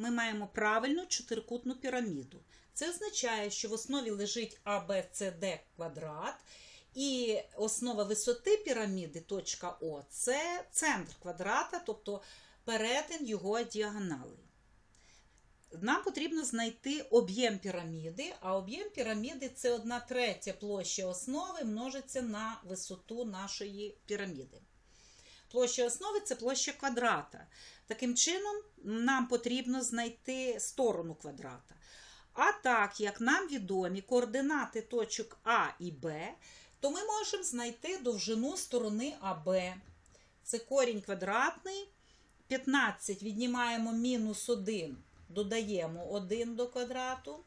ми маємо правильну чотирикутну піраміду. Це означає, що в основі лежить ABCD квадрат, і основа висоти піраміди, точка О, це центр квадрата, тобто перетин його діагоналей. Нам потрібно знайти об'єм піраміди, а об'єм піраміди це 1 третя площа основи множиться на висоту нашої піраміди. Площа основи це площа квадрата. Таким чином, нам потрібно знайти сторону квадрата. А так як нам відомі координати точок А і Б, то ми можемо знайти довжину сторони АБ. Це корінь квадратний. 15 віднімаємо мінус 1, додаємо 1 до квадрату.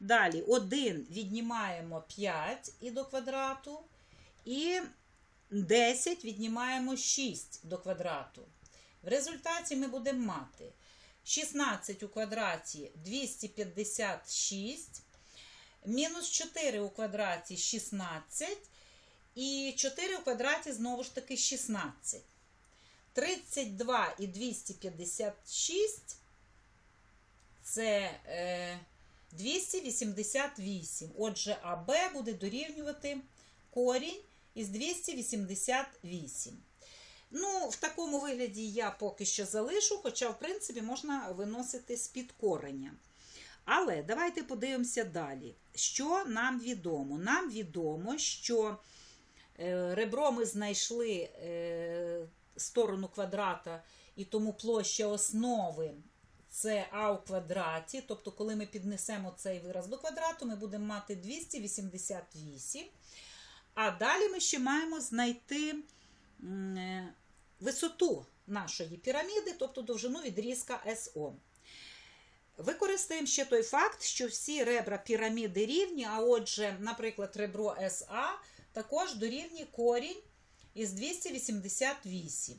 Далі 1 віднімаємо 5 і до квадрату. І 10 віднімаємо 6 до квадрату. В результаті ми будемо мати 16 у квадраті 256, мінус 4 у квадраті 16, і 4 у квадраті знову ж таки 16. 32 і 256 це е, 288. Отже, АБ буде дорівнювати корінь із 288. Ну, в такому вигляді я поки що залишу, хоча, в принципі, можна виносити з-під кореня. Але давайте подивимося далі. Що нам відомо? Нам відомо, що е, ребро ми знайшли е, сторону квадрата, і тому площа основи це А у квадраті. Тобто, коли ми піднесемо цей вираз до квадрату, ми будемо мати 288. А далі ми ще маємо знайти е, висоту нашої піраміди, тобто довжину відрізка СО. Використаємо ще той факт, що всі ребра піраміди рівні, а отже, наприклад, ребро СА також дорівнює корінь із 288.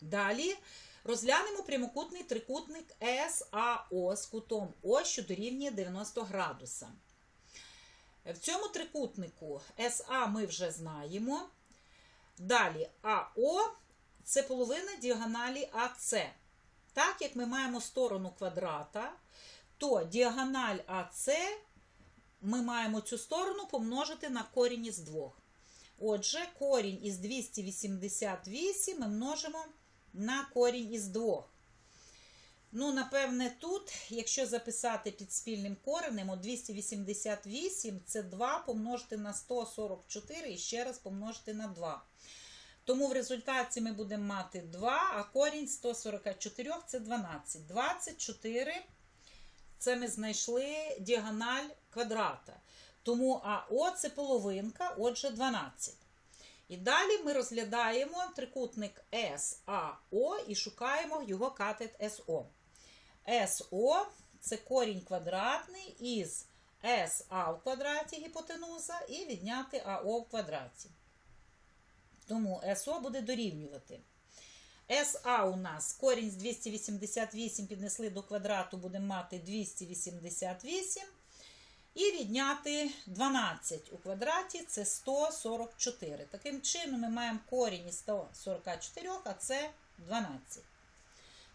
Далі розглянемо прямокутний трикутник САО з кутом О, що дорівнює 90 градуса. В цьому трикутнику СА ми вже знаємо. Далі АО це половина діагоналі АС. Так як ми маємо сторону квадрата, то діагональ АС ми маємо цю сторону помножити на корінь із 2. Отже, корінь із 288 ми множимо на корінь із 2. Ну, напевне, тут, якщо записати під спільним коренем, от 288 це 2 помножити на 144 і ще раз помножити на 2. Тому в результаті ми будемо мати 2, а корінь 144 це 12. 24 це ми знайшли діагональ квадрата. Тому АО це половинка, отже, 12. І далі ми розглядаємо трикутник САО і шукаємо його катет СО. СО це корінь квадратний із СА в квадраті гіпотенуза і відняти АО в квадраті. Тому СО буде дорівнювати. СА у нас корінь з 288 піднесли до квадрату, будемо мати 288. І відняти 12 у квадраті це 144. Таким чином, ми маємо корінь із 144, а це 12.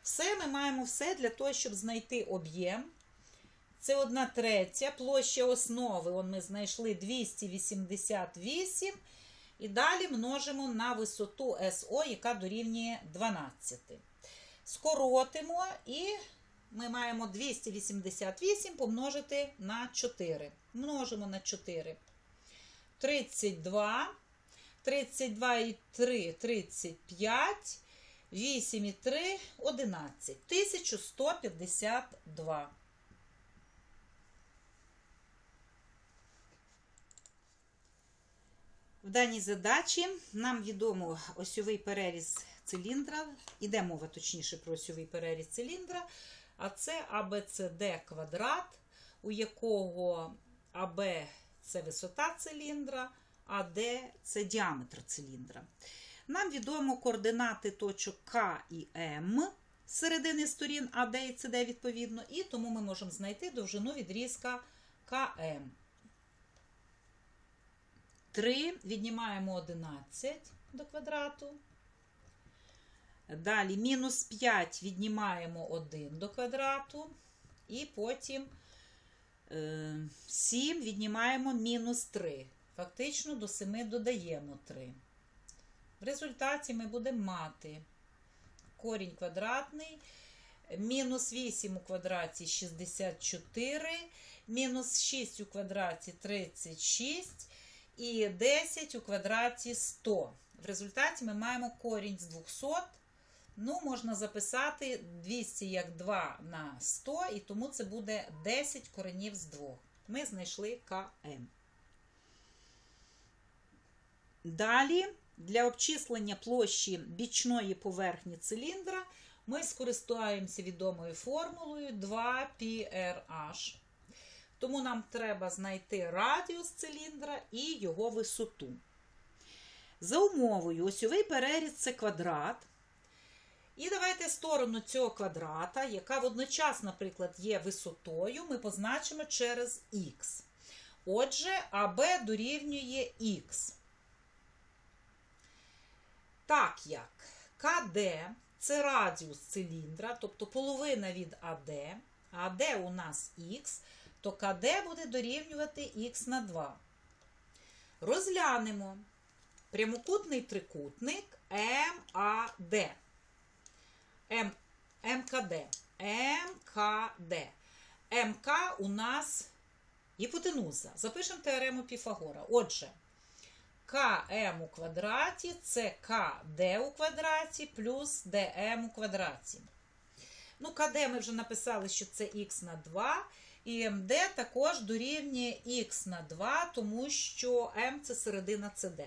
Все, ми маємо все для того, щоб знайти об'єм. Це 1 третя, площа основи он ми знайшли 288. І далі множимо на висоту СО, яка дорівнює 12. Скоротимо і ми маємо 288 помножити на 4. Множимо на 4. 32. 32 і 3 35. 8 і 3 11. 1152. В даній задачі нам відомо осьовий переріз циліндра. Іде мова точніше про осьовий переріз циліндра. А це ABCD квадрат, у якого АБ це висота циліндра, а Д це діаметр циліндра. Нам відомо координати точок К і М середини сторін АД і СД відповідно, і тому ми можемо знайти довжину відрізка КМ. 3 віднімаємо 11 до квадрату. Далі мінус 5 віднімаємо 1 до квадрату. І потім е, 7 віднімаємо мінус 3. Фактично до 7 додаємо 3. В результаті ми будемо мати корінь квадратний, мінус 8 у квадраті 64, мінус 6 у квадраті 36 і 10 у квадраті 100. В результаті ми маємо корінь з 200. Ну, можна записати 200 як 2 на 100, і тому це буде 10 коренів з 2. Ми знайшли КМ. Далі, для обчислення площі бічної поверхні циліндра ми скористаємося відомою формулою 2πRH. Тому нам треба знайти радіус циліндра і його висоту. За умовою, осьовий переріз це квадрат. І давайте сторону цього квадрата, яка водночас, наприклад, є висотою, ми позначимо через х. Отже, АБ дорівнює х. Так як КД це радіус циліндра, тобто половина від АД, а АД у нас х, то КД буде дорівнювати х на 2. Розглянемо прямокутний трикутник МАД. МКД. МКД. МК у нас гіпотенуза. Запишемо теорему Піфагора. Отже, КМ у квадраті це КД у квадраті плюс ДМ у квадраті. Ну, КД ми вже написали, що це х на 2. І МД також дорівнює х на 2, тому що М це середина ЦД.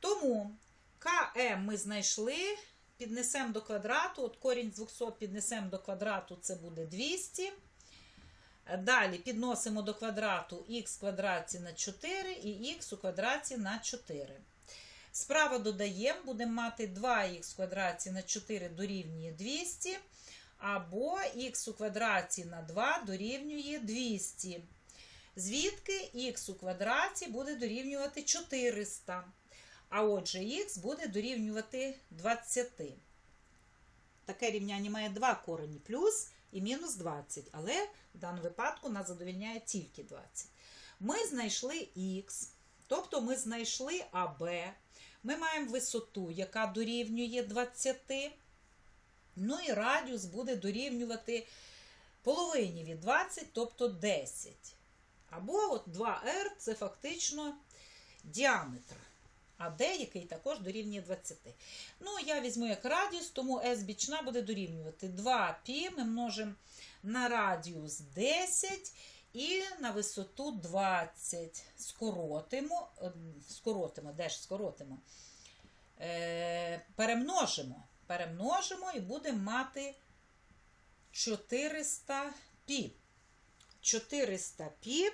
Тому КМ ми знайшли, піднесемо до квадрату, от корінь з 200 піднесемо до квадрату, це буде 200. Далі підносимо до квадрату х квадраті на 4 і х у квадраті на 4. Справа додаємо, будемо мати 2х в квадраті на 4 дорівнює 200, або х у квадраті на 2 дорівнює 200. Звідки х у квадраті буде дорівнювати 400. А отже, х буде дорівнювати 20. Таке рівняння має два корені плюс і мінус 20. Але в даному випадку нас задовільняє тільки 20. Ми знайшли х, тобто ми знайшли АБ. Ми маємо висоту, яка дорівнює 20. Ну і радіус буде дорівнювати половині від 20, тобто 10. Або от 2r це фактично діаметр а деякий також дорівнює 20. Ну, я візьму як радіус, тому S бічна буде дорівнювати 2π ми множимо на радіус 10 і на висоту 20. Скоротимо, ем, скоротимо, де ж скоротимо, е, перемножимо. Перемножимо і будемо мати 400 пі. 400 пі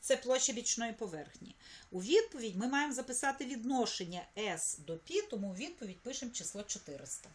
це площа бічної поверхні. У відповідь ми маємо записати відношення S до π, тому у відповідь пишемо число 400.